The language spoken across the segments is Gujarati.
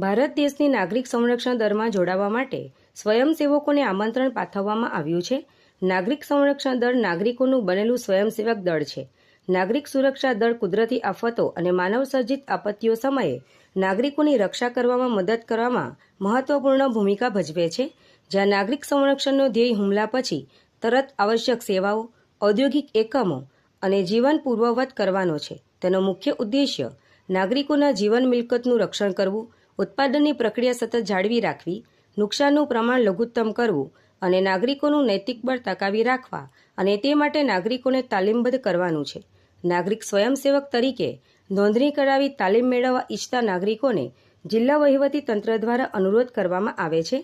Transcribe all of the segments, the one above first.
ભારત દેશની નાગરિક સંરક્ષણ દળમાં જોડાવા માટે સ્વયંસેવકોને આમંત્રણ પાઠવવામાં આવ્યું છે. નાગરિક સંરક્ષણ દળ નાગરિકોનું બનેલું સ્વયંસેવક દળ છે. નાગરિક સુરક્ષા દળ કુદરતી આફતો અને માનવસર્જિત આપત્તિઓ સમયે નાગરિકોની રક્ષા કરવામાં મદદ કરવામાં મહત્વપૂર્ણ ભૂમિકા ભજવે છે. જ્યાં નાગરિક સંરક્ષણનો ધ્યેય હુમલા પછી તરત આવશ્યક સેવાઓ, ઔદ્યોગિક એકમો અને જીવન પૂર્વવત કરવાનો છે. તેનો મુખ્ય ઉદ્દેશ્ય નાગરિકોના જીવન મિલકતનું રક્ષણ કરવું ઉત્પાદનની પ્રક્રિયા સતત જાળવી રાખવી, નુકસાનનું પ્રમાણ લઘુત્તમ કરવું અને નાગરિકોનું નૈતિક બળ ટકાવી રાખવા અને તે માટે નાગરિકોને તાલીમબદ્ધ કરવાનું છે. નાગરિક સ્વયંસેવક તરીકે નોંધણી કરાવી તાલીમ મેળવવા ઈચ્છતા નાગરિકોને જિલ્લા વહીવટી તંત્ર દ્વારા અનુરોધ કરવામાં આવે છે.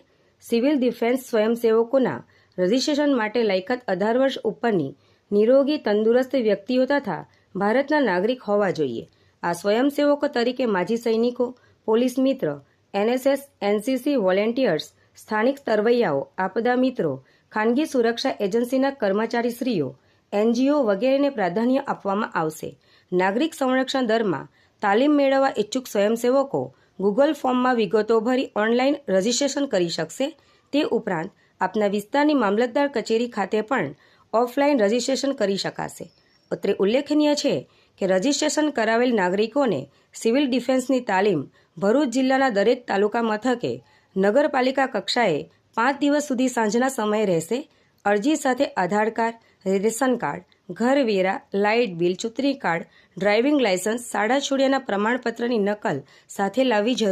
સિવિલ ડિફેન્સ સ્વયંસેવકોના રજિસ્ટ્રેશન માટે લાયકાત અઢાર વર્ષ ઉપરની નિરોગી તંદુરસ્ત વ્યક્તિઓ તથા ભારતના નાગરિક હોવા જોઈએ. આ સ્વયંસેવકો તરીકે માજી સૈનિકો પોલીસ મિત્ર, એનએસએસ, એનસીસી વોલેન્ટિયર્સ, સ્થાનિક તરવૈયાઓ, આપદા મિત્રો, ખાનગી સુરક્ષા એજન્સીના કર્મચારીશ્રીઓ, એનજીઓ વગેરેને પ્રાધાન્ય આપવામાં આવશે. નાગરિક સંરક્ષણ દરમાં તાલીમ મેળવવા ઈચ્છુક સ્વયંસેવકો ગૂગલ ફોર્મમાં વિગતો ભરી ઓનલાઈન રજીસ્ટ્રેશન કરી શકશે. તે ઉપરાંત આપના વિસ્તારની મામલતદાર કચેરી ખાતે પણ ઓફલાઈન રજિસ્ટ્રેશન કરી શકાશે. અત્રે ઉલ્લેખનીય છે કે રજીસ્ટ્રેશન કરાવેલ નાગરિકોને સિવિલ ડિફેન્સની તાલીમ ભરૂચ જિલ્લાના દરેક તાલુકા મથકે નગરપાલિકા કક્ષાએ પાંચ દિવસ સુધી સાંજના સમયે રહેશે. અરજી સાથે આધાર કાર્ડ, રેશન કાર્ડ, ઘર વેરા, લાઇટ બિલ, ચૂંટણી કાર્ડ, ડ્રાઇવિંગ લાયસન્સ શાળા છોડ્યાના પ્રમાણપત્રની નકલ સાથે લાવવી જરૂરી